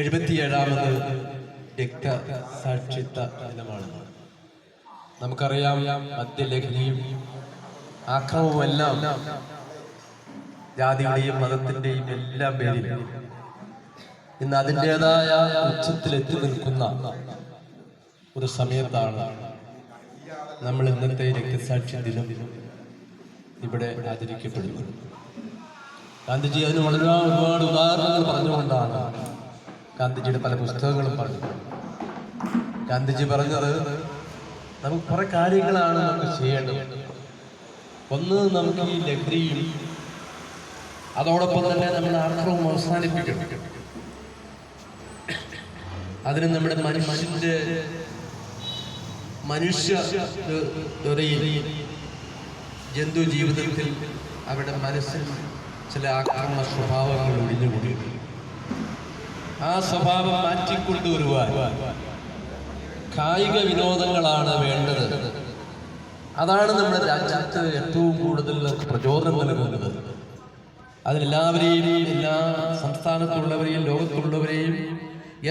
എഴുപത്തിയേഴാമത് രക്തസാക്ഷിത്വ ദിനമാണ്. നമുക്കറിയാം മദ്യലഹരിയും ആക്രമവും എല്ലാം ജാതിയുടെയും മതത്തിന്റെയും എല്ലാം പേരിൽ ഇന്ന് അതിന്റെതായ ഉച്ചത്തിൽ എത്തി നിൽക്കുന്ന ഒരു സമയത്താണ് നമ്മൾ ഇന്നത്തെ രക്തസാക്ഷി ദിനം ഇവിടെ ആചരിക്കപ്പെടുന്നത്. ഗാന്ധിജി അതിന് വളരെ ഒരുപാട് ഉദാഹരണങ്ങൾ പറഞ്ഞുകൊണ്ടാണ് ഗാന്ധിജിയുടെ പല പുസ്തകങ്ങളും പറഞ്ഞു ഗാന്ധിജി പറഞ്ഞത് നമുക്ക് കുറെ കാര്യങ്ങളാണ് നമുക്ക് ചെയ്യേണ്ടത്. ഒന്ന് നമുക്ക് ഈ ലഹരിയും അതോടൊപ്പം തന്നെ നമ്മുടെ ആർത്തവും അവസാനിപ്പിക്കണം. അതിന് നമ്മുടെ മനുഷ്യന്റെ മനുഷ്യ ജന്തു ജീവിതത്തിൽ അവരുടെ മനസ്സിൽ ചില ആക്രമണ സ്വഭാവങ്ങൾ ഒഴിഞ്ഞുകൂടിയിട്ടുണ്ട് ആ സ്വഭാവം മാറ്റിക്കൊണ്ടുവരുവാൻ കായിക വിനോദങ്ങളാണ് വേണ്ടത്. അതാണ് നമ്മുടെ രാജ്യത്ത് ഏറ്റവും കൂടുതൽ പ്രചോദനം നൽകുന്നത്. അതിലെല്ലാവരെയും എല്ലാ സംസ്ഥാനത്തുള്ളവരെയും ലോകത്തുള്ളവരെയും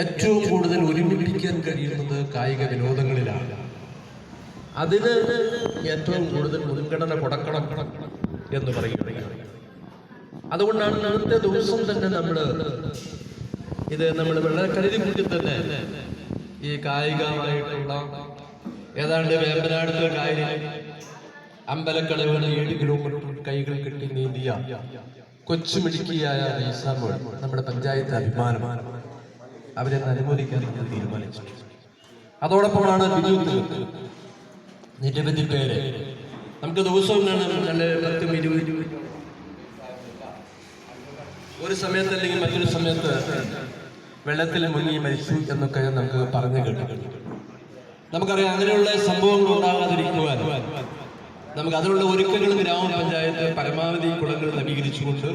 ഏറ്റവും കൂടുതൽ ഒരുമിപ്പിക്കാൻ കഴിയുന്നത് കായിക വിനോദങ്ങളിലാണ്. അതിന് ഏറ്റവും കൂടുതൽ മുൻഗണന കൊടുക്കണം എന്ന് പറയുകയാണ് അതുകൊണ്ടാണ് ഇന്നത്തെ ദിവസം തന്നെ നമ്മൾ ഇത് നമ്മൾ വളരെ കരുതി കൂട്ടി തന്നെ ഈ കായികമായിട്ടുള്ള ഏതാണ്ട് വേമ്പനാടുത്ത കാര്യം അമ്പലക്കളവുകൾ ഏഴ് കിലോമീറ്റർ കൈകൾ കെട്ടി നീന്തിയ കൊച്ചുമിടുക്കിയായ നമ്മുടെ പഞ്ചായത്ത് അഭിമാനമാണ് അവരെ അനുമോദിക്കാൻ തീരുമാനിച്ചു അതോടൊപ്പമാണ് ബിജു നിരവധി പേര്. നമുക്ക് ദിവസവും നല്ല പത്തും ഇരുപത് ഒരു സമയത്ത് അല്ലെങ്കിൽ മറ്റൊരു സമയത്ത് വെള്ളത്തിൽ മുങ്ങി മരിച്ചു എന്നൊക്കെ നമുക്ക് പറഞ്ഞു കേട്ടു നമുക്കറിയാം അങ്ങനെയുള്ള സംഭവങ്ങൾ ഉണ്ടാകാതിരിക്കുവാൻ നമുക്ക് അതിനുള്ള ഒരുക്കങ്ങൾ ഗ്രാമപഞ്ചായത്ത് പരമാവധി കുളങ്ങൾ നവീകരിച്ചുകൊണ്ട്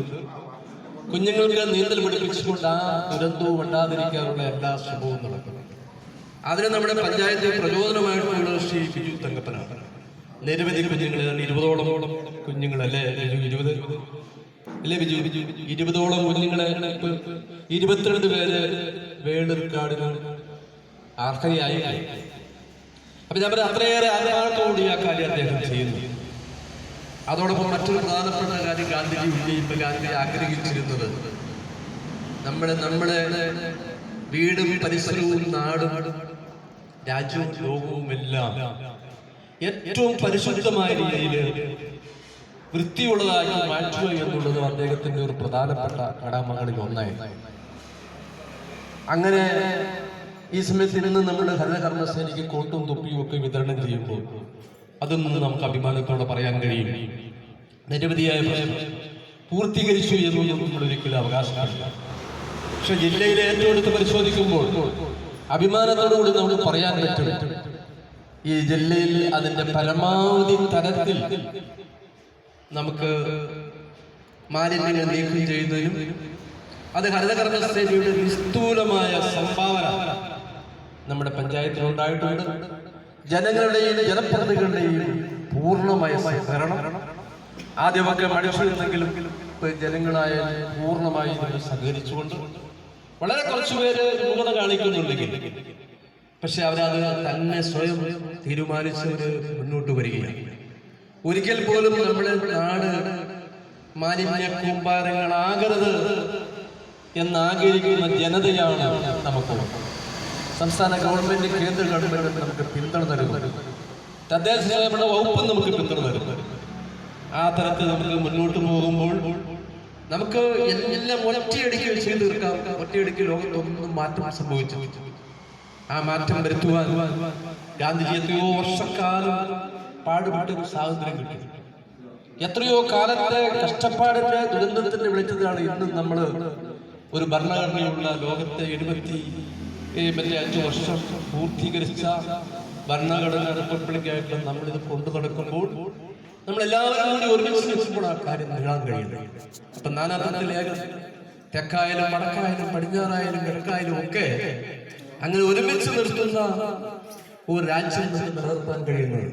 കുഞ്ഞുങ്ങൾക്ക് നീന്തൽ പഠിപ്പിച്ചുകൊണ്ട് ആ ദുരന്തവും ഉണ്ടാതിരിക്കാനുള്ള എല്ലാ ശ്രമവും നടക്കുന്നു അതിന് നമ്മുടെ പഞ്ചായത്ത് പ്രചോദനമായിട്ടുള്ള ശ്രീ ബിജു തങ്കപ്പനാണ്. നിരവധി കുഞ്ഞുങ്ങൾ ഇരുപതോളം കുഞ്ഞുങ്ങളല്ലേ? ബിജു ഇരുപത്. അല്ലേ ബിജു? ഇരുപതോളം കുഞ്ഞുങ്ങളെ ഇരുപത്തിരണ്ട് പേര് വേളൂർക്കാടിന് അർഹയായി. അപ്പൊ ഞാൻ പറയാം അത്രയേറെ ആത്മാർത്ഥത്തോടുകൂടി ആ കാര്യം അദ്ദേഹം ചെയ്യുന്നു. അതോടൊപ്പം മറ്റൊരു പ്രധാനപ്പെട്ട കാര്യം ഗാന്ധിജി ഉന്നയിപ്പ് ഗാന്ധി ആഗ്രഹിച്ചിരുന്നത്. നമ്മുടെ നമ്മുടെ വീടും പരിസരവും നാടും രാജ്യവും ലോകവും എല്ലാം ഏറ്റവും പരിശുദ്ധമായ രീതിയിൽ വൃത്തിയുള്ളതാക്കി മാറ്റുക എന്നുള്ളത് അദ്ദേഹത്തിന്റെ ഒരു പ്രധാനപ്പെട്ട കടമകളിൽ ഒന്നായിരുന്നു അങ്ങനെ ഈ സമയത്ത് ഇന്ന് നമ്മുടെ ഹരിതകർമ്മസേനയ്ക്ക് കോട്ടും തൊപ്പിയും ഒക്കെ വിതരണം ചെയ്യുമ്പോൾ അതൊന്നും നമുക്ക് അഭിമാനത്തോടെ പറയാൻ കഴിയും. നിരവധിയായ പൂർത്തീകരിച്ചു എന്നൊന്നും നമ്മൾ ഒരിക്കലും അവകാശമില്ല പക്ഷെ ജില്ലയിലെ ഏറ്റവും എടുത്ത് പരിശോധിക്കുമ്പോൾ അഭിമാനത്തോടുകൂടി നമുക്ക് പറയാൻ പറ്റും. ഈ ജില്ലയിൽ അതിന്റെ പരമാവധി തരത്തിൽ നമുക്ക് മാലിന്യങ്ങൾ നീക്കം ചെയ്യുന്നതിനും അത് ഹരിതകർമ്മസേനയുടെ നിസ്തൂലമായ സംഭാവന നമ്മുടെ പഞ്ചായത്തിൽ ഉണ്ടായിട്ടുണ്ട്. ജനങ്ങളുടെയും ജനപ്രതികളുടെയും പൂർണമായ സഹകരണം. ആദ്യമൊക്കെ മടിച്ചിരുന്നെങ്കിലും ജനങ്ങളായ പൂർണമായി സഹകരിച്ചുകൊണ്ട് വളരെ കുറച്ചു പേര് രൂപത കാണിക്കുന്നുണ്ടെങ്കിൽ പക്ഷെ അവരത് തന്നെ സ്വയം തീരുമാനിച്ചവര് മുന്നോട്ട് വരികയാണ്. ഒരിക്കൽ പോലും നമ്മുടെ നാട് മാലിന്യ കൂമ്പാരങ്ങളാകരുത് എന്നാഗ്രഹിക്കുന്ന ജനതയാണ് നമുക്ക്. സംസ്ഥാന ഗവൺമെന്റ് കേന്ദ്ര ഗവൺമെന്റ് നമുക്ക് പിന്തുണ തരുന്നു. തദ്ദേശ സ്വയംഭരണ വകുപ്പ് നമുക്ക് പിന്തുണ തരുന്നു. ആ തരത്തിൽ നമുക്ക് മുന്നോട്ട് പോകുമ്പോൾ നമുക്ക് എല്ലാം ഒറ്റയടിക്ക് ചെയ്തു തീർക്കാം. ഒറ്റയടിക്ക് ലോകത്തൊന്നും മാറ്റം സംഭവിച്ചു ആ മാറ്റം വരുത്തുവാൻ ഗാന്ധിജി എത്രയോ വർഷക്കാലം പാടുപെട്ട ഒരു സ്വാതന്ത്ര്യം കിട്ടി. എത്രയോ കാലത്തെ കഷ്ടപ്പാടിന്റെ ദുരന്തത്തിന്റെ വിളിച്ചതാണ് ഇന്ന് നമ്മൾ ഒരു ഭരണഘടനയുള്ള ലോകത്തെ എഴുപത്തി മറ്റേ അഞ്ചു വർഷം പൂർത്തീകരിച്ച ഭരണഘടന റിപ്പബ്ലിക്കായിട്ട് നമ്മളിത് കൊണ്ടു നടക്കുമ്പോൾ നമ്മൾ എല്ലാവരും കൂടി ഒരുമിച്ച് നിൽക്കുമ്പോൾ ആ കാര്യം നേടാൻ കഴിയുന്നത് അപ്പൊ നാനാത്വത്തിലേക തെക്കായാലും വടക്കായാലും പടിഞ്ഞാറായാലും കിഴക്കായാലും ഒക്കെ അങ്ങനെ ഒരുമിച്ച് നിർത്തുന്ന ഒരു രാജ്യം നിലനിർത്താൻ കഴിയുന്നത്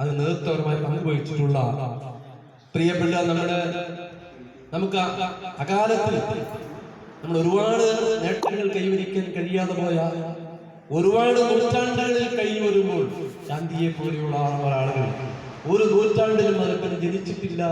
അത് നേതൃത്വപരമായി പങ്കുവഹിച്ചിട്ടുള്ള പ്രിയപ്പെട്ട നമ്മുടെ നമുക്ക് അകാലത്തിൽ നമ്മൾ ഒരുപാട് നേട്ടങ്ങൾ കൈവരിക്കാൻ കഴിയാതെ പോയ ഒരുപാട് നൂറ്റാണ്ടുകളിൽ കഴിഞ്ഞു വരുമ്പോൾ ഗാന്ധിയെ പോലെയുള്ള ഒരാളുകൾ ഒരു നൂറ്റാണ്ടിലും അതിപ്പം ജനിച്ചിട്ടില്ല.